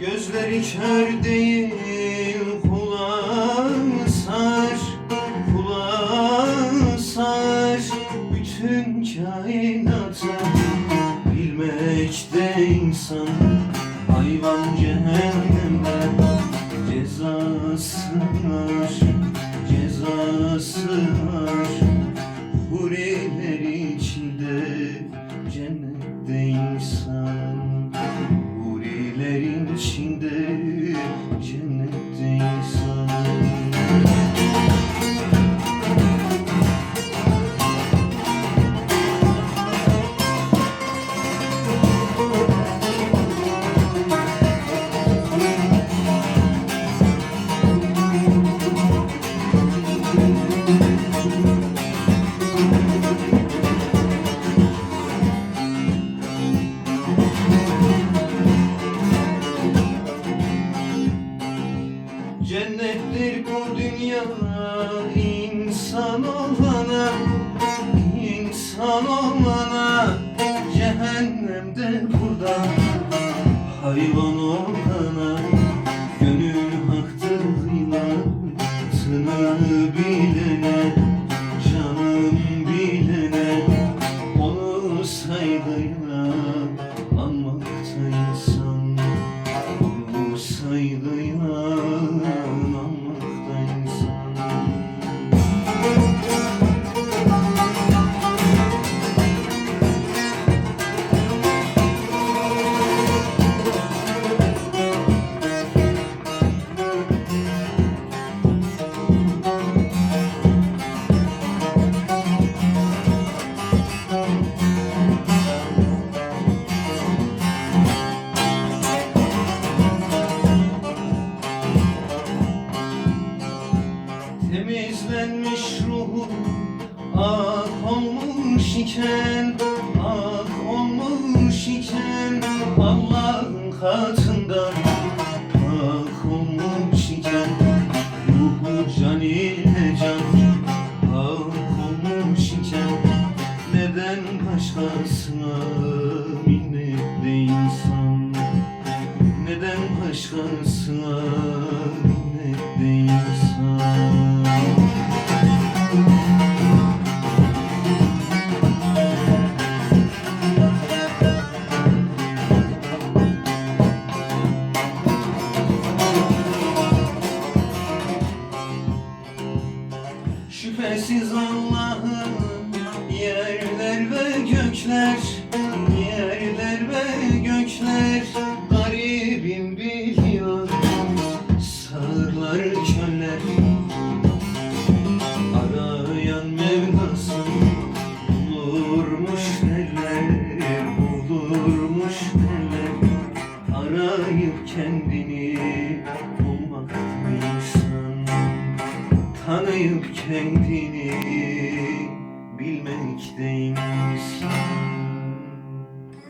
Gözleri kör değil kulağı sar Kulağı sar. Bütün kainatı Bilmekte insan. Hayvan cehennemde Cezası var Cezası var içinde olana insan olana Cehennemde burada. Hayvan olana Gönül haktırıyla tını bilene Canım bilene onu saygıyla anmakta insan Onu saygıyla Temizlenmiş ruhu ak olmuş iken Ak olmuş iken Allah'ın katında Ak olmuş iken Ruhu can ile can Ak olmuş iken Neden başkasına minnetle insan? Neden başkasına Şüphesiz Allah'ın yerler ve gökler Yerler ve gökler. Garibim biliyor Sağırlar köller Arayan Mevlasın bulurmuş derler Bulurmuş derler. Arayıp kendini Tanıyıp kendini bilmekte insan